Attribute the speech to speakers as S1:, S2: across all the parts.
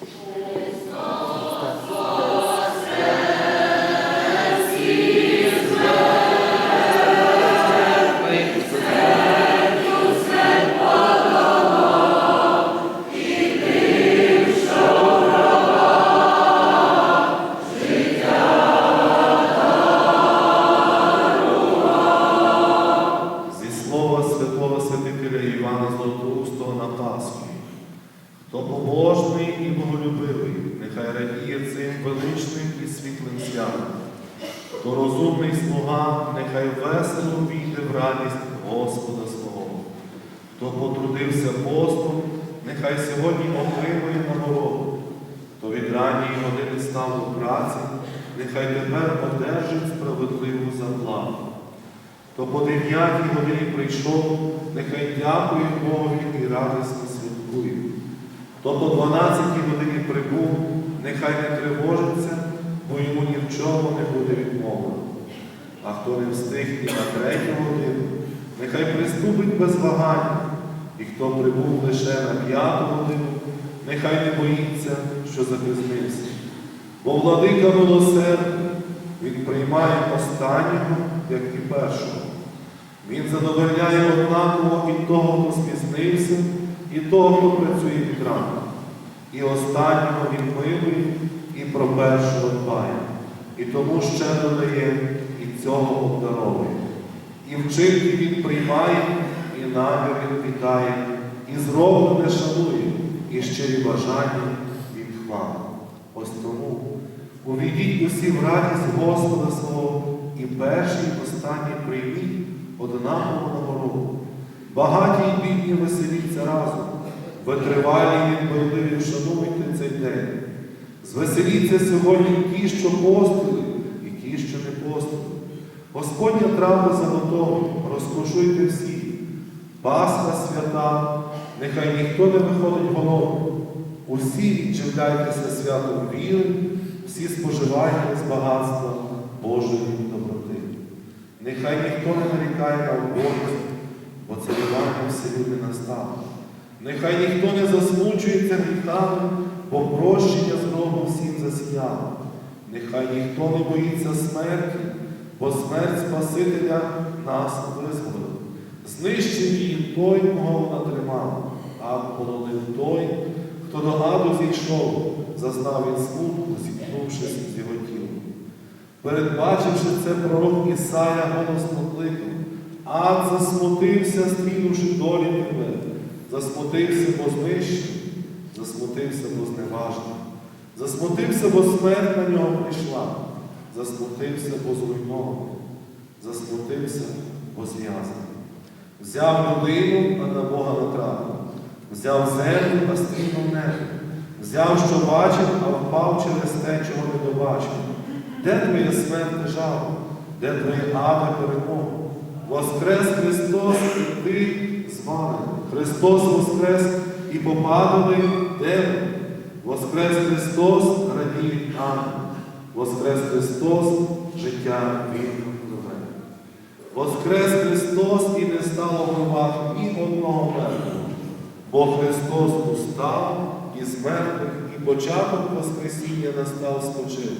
S1: Thank you. Побожний і боголюбивий, нехай радіє цим величним і світлим святом. Хто розумний слуга, нехай весело війде в радість Господа свого. Хто потрудився постом, нехай сьогодні отримує нагороду. Хто від ранньої години став у праці, нехай тепер одержить справедливу заплату. Хто по дев'ятій годині прийшов, нехай дякує Богові і радісно. Хто по дванадцятій годині прибув, нехай не тривожиться, бо йому ні в чому не буде відмови. А хто не встиг і на третю годину, нехай приступить без вагання, і хто прибув лише на п'яту годину, нехай не боїться, що запізнився. Бо владика милосердний, він приймає останнього, як і першого. Він задовольняє однаково і того, хто спізнився, і того, хто працює від ранку. І останнього він милує, і про першого дбає. І тому ще додає, і цього обдаровує. І вчинки він приймає, і наміри вітає, і зроблене шанує, і щирі бажання він хвалить. Ось тому увійдіть усі в радість Господа свого, і перший, і останній прийміть однакову нагороду. Багаті й бідні веселіться разом, витривалі і бойливі вшануйте цей день. Звеселіться сьогодні ті, що постили, і ті, що не постили. Господня трапеза готова, розкошуйте всі. Пасха свята, нехай ніхто не виходить голодним. Усі відчивляйтеся святом віри, всі споживайте з багатства Божої доброти. Нехай ніхто не нарікає на убогість, бо царювання вселюди настало. Нехай ніхто не засмучується гріхами, бо прощення з Богом всім засіяло. Нехай ніхто не боїться смерті, бо смерть Спасителя нас визволила. Знищив її той, кого вона тримала, а полонив той, хто до аду зійшов, зазнав він смутку, зіткнувшись з його тілом. Передбачивши це, пророк Ісая голосно кликав, ад засмутився, стрінувши долі тебе, засмутився, бо знищив, засмутився, бо зневажив, засмутився, бо смерть на нього прийшла, засмутився, бо зруйнований, засмутився, бо зв'язаний. Взяв людину, а на Бога натрапив, взяв землю, а стрінув небо, взяв, що бачив, а впав через те, чого не добачив. Де твоя смерть лежала? Де твоє аве перемога? Воскрес Христос і ти звалений. Христос воскрес і попадали демони. Воскрес Христос радіють ангели. Воскрес Христос життя вільно нове. Воскрес Христос і не стало в ні одного мертвого. Бо Христос устав із мертвих і початок Воскресіння настав спочив.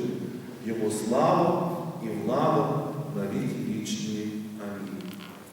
S1: Йому слава і влада на віки вічні.